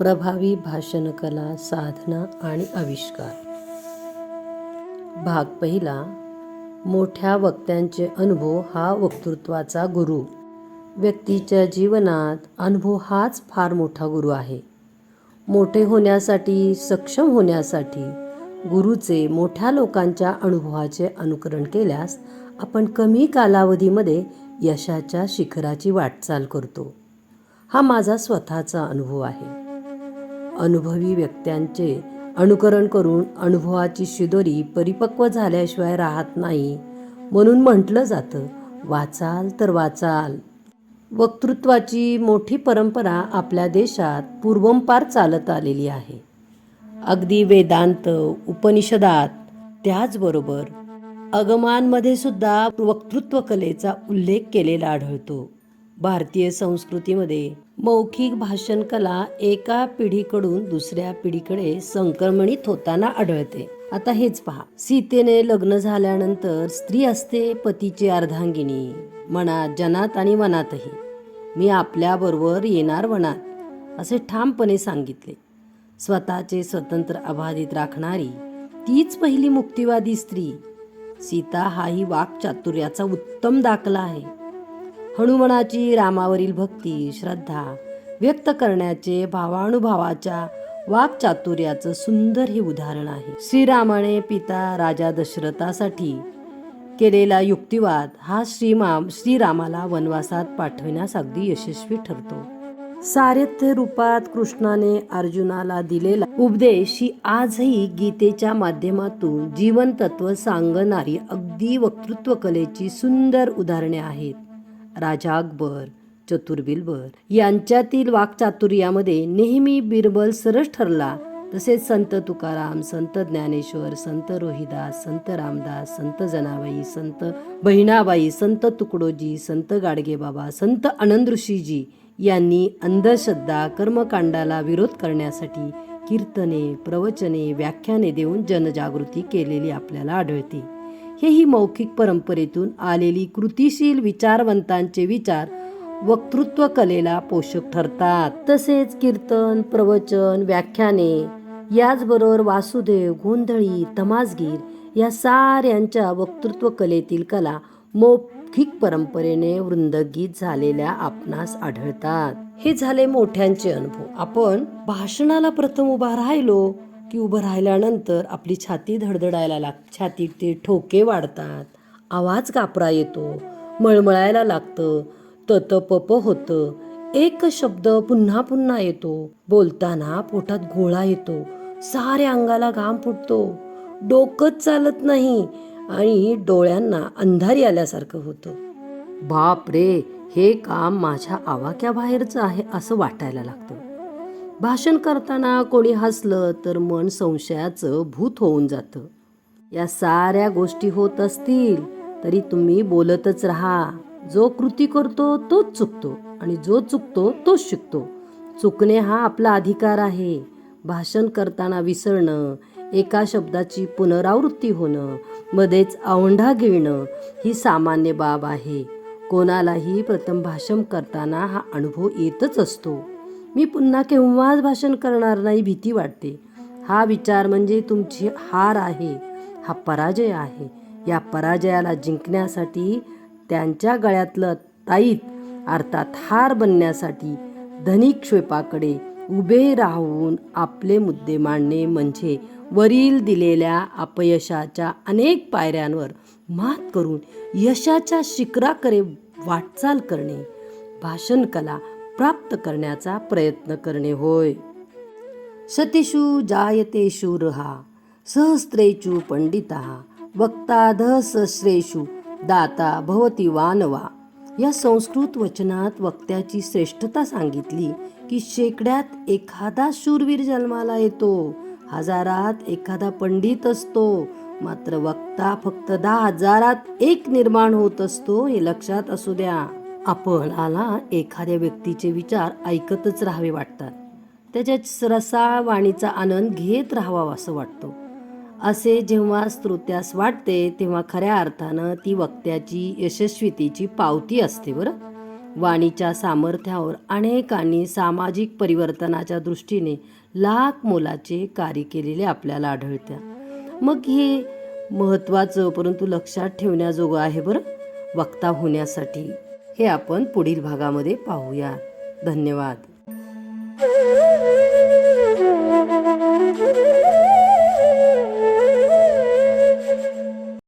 प्रभावी भाषणकला साधना आणि आविष्कार. भाग पहिला मोठ्या वक्त्यांचे अनुभव हा वक्तृत्वाचा गुरु. व्यक्तीच्या जीवनात अनुभव हाच फार मोठा गुरु आहे. मोठे होण्यासाठी सक्षम होण्यासाठी गुरुचे मोठ्या लोकांच्या अनुभवाचे अनुकरण केल्यास आपण कमी कालावधीमध्ये यशाच्या शिखराची वाटचाल करतो. हा माझा स्वतःचा अनुभव आहे. अनुभवी व्यक्त्यांचे अनुकरण करून अनुभवाची शिदोरी परिपक्व झाल्याशिवाय राहत नाही. म्हणून म्हटलं जातं वाचाल तर वाचाल. वक्तृत्वाची मोठी परंपरा आपल्या देशात पूर्वंपार चालत आलेली आहे. अगदी वेदांत उपनिषदात त्याचबरोबर अगमांमध्ये सुद्धा वक्तृत्व कलेचा उल्लेख केलेला आढळतो. भारतीय संस्कृतीमध्ये मौखिक भाषण कला एका पिढीकडून दुसऱ्या पिढीकडे संक्रमणित होताना आढळते. आता हेच पहा. सीतेने लग्न झाल्यानंतर स्त्री असते पतीची अर्धांगिनी. मनात जनात आणि वनातही मी आपल्याबरोबर येणार वनात असे ठामपणे सांगितले. स्वतःचे स्वतंत्र अबाधित राखणारी तीच पहिली मुक्तिवादी स्त्री. सीता हाही वाक्चातुर्याचा उत्तम दाखला आहे. हनुमानाची रामावरील भक्ती श्रद्धा व्यक्त करण्याचे भावानुभावाच्या वाक्चातुर्याचं सुंदर हे उदाहरण आहे. श्रीरामाने पिता राजा दशरथासाठी केलेला युक्तिवाद हा श्रीमा श्रीरामाला वनवासात पाठविण्यास अगदी यशस्वी ठरतो. सारथ्य रूपात कृष्णाने अर्जुनाला दिलेला उपदेश ही आजही गीतेच्या माध्यमातून जीवन तत्व सांगणारी अगदी वक्तृत्व कलेची सुंदर उदाहरणे आहेत. राजा अकबर चतुर बिरबल यांच्यातील वाक्चातुर्यामध्ये नेहमी बिरबल सरस ठरला. तसेच संत तुकाराम संत ज्ञानेश्वर संत रोहिदास संत रामदास संत जनाबाई संत बहिणाबाई संत तुकडोजी संत गाडगेबाबा संत आनंद ऋषीजी यांनी अंधश्रद्धा कर्मकांडाला विरोध करण्यासाठी कीर्तने प्रवचने व्याख्याने देऊन जनजागृती केलेली आपल्याला आढळते. हे ही मौखिक परंपरेतून आलेली कृतिशील विचारवंतांचे विचार वक्तृत्व कलेला पोषक ठरतात. तसेच कीर्तन प्रवचन व्याख्याने याचबरोबर वासुदेव गोंधळी तमासगीर या साऱ्यांच्या वक्तृत्व कलेतील कला मौखिक परंपरेने वृंदगीत झालेल्या आपणास आढळतात. हे झाले मोठ्यांचे अनुभव. आपण भाषणाला प्रथम उभा राहिलो की उभं राहिल्यानंतर आपली छाती धडधडायला लाग छातीत ते ठोके वाढतात. आवाज कापरा येतो. मळमळायला लागतं. तत पप होतं. एक शब्द पुन्हा पुन्हा येतो. बोलताना पोटात गोळा येतो. साऱ्या अंगाला घाम फुटतो. डोकंच चालत नाही आणि डोळ्यांना अंधारी आल्यासारखं होतं. बाप रे हे काम माझ्या आवाक्याबाहेरचं आहे असं वाटायला लागतं. भाषण करताना कोणी हसलं तर मन संशयाचं भूत होऊन जातं. या साऱ्या गोष्टी होत असतील तरी तुम्ही बोलतच राहा. जो कृती करतो तोच चुकतो आणि जो चुकतो तोच शिकतो. चुकणे हा आपला अधिकार आहे. भाषण करताना विसरणं एका शब्दाची पुनरावृत्ती होणं मध्येच औंढा गिळणं ही सामान्य बाब आहे. कोणालाही प्रथम भाषण करताना हा अनुभव येतच असतो. मी पुन्हा केव्हाच भाषण करणार नाही भीती वाटते. हा विचार म्हणजे तुमची हार आहे हा पराजय आहे. या पराजयाला जिंकण्यासाठी त्यांच्या गळ्यातलं ताईत अर्थात हार बनण्यासाठी धनिक क्षेपाकडे उभे राहून आपले मुद्दे मांडणे म्हणजे वरील दिलेल्या अपयशाच्या अनेक पायऱ्यांवर मात करून यशाच्या शिखराकडे वाटचाल करणे. भाषण कला प्राप्त करण्याचा प्रयत्न करणे होय. सतीषु जायते शूरहा सहस्रेषु पंडिता वक्ता सहस्रेषु दाता भवती वानवा. या संस्कृत वचनात वक्त्याची श्रेष्ठता सांगितली की शेकड्यात एखादा शूरवीर जन्माला येतो हजारात एखादा पंडित असतो मात्र वक्ता फक्त दहा हजारात एक निर्माण होत असतो हे लक्षात असू द्या. आपण एखाद्या व्यक्तीचे विचार ऐकतच राहावे वाटतात. त्याच्या रसाळ वाणीचा आनंद घेत राहावा असं वाटतो. असे जेव्हा श्रोत्यास वाटते तेव्हा खऱ्या अर्थानं ती वक्त्याची यशस्वीतेची पावती असते बरं. वाणीच्या सामर्थ्यावर अनेकांनी सामाजिक परिवर्तनाच्या दृष्टीने लाख मोलाचे कार्य केलेले आपल्याला आढळत्या मग हे महत्त्वाचं परंतु लक्षात ठेवण्याजोगं आहे बरं. वक्ता होण्यासाठी हे आपण पुढील भागामध्ये पाहूया. धन्यवाद.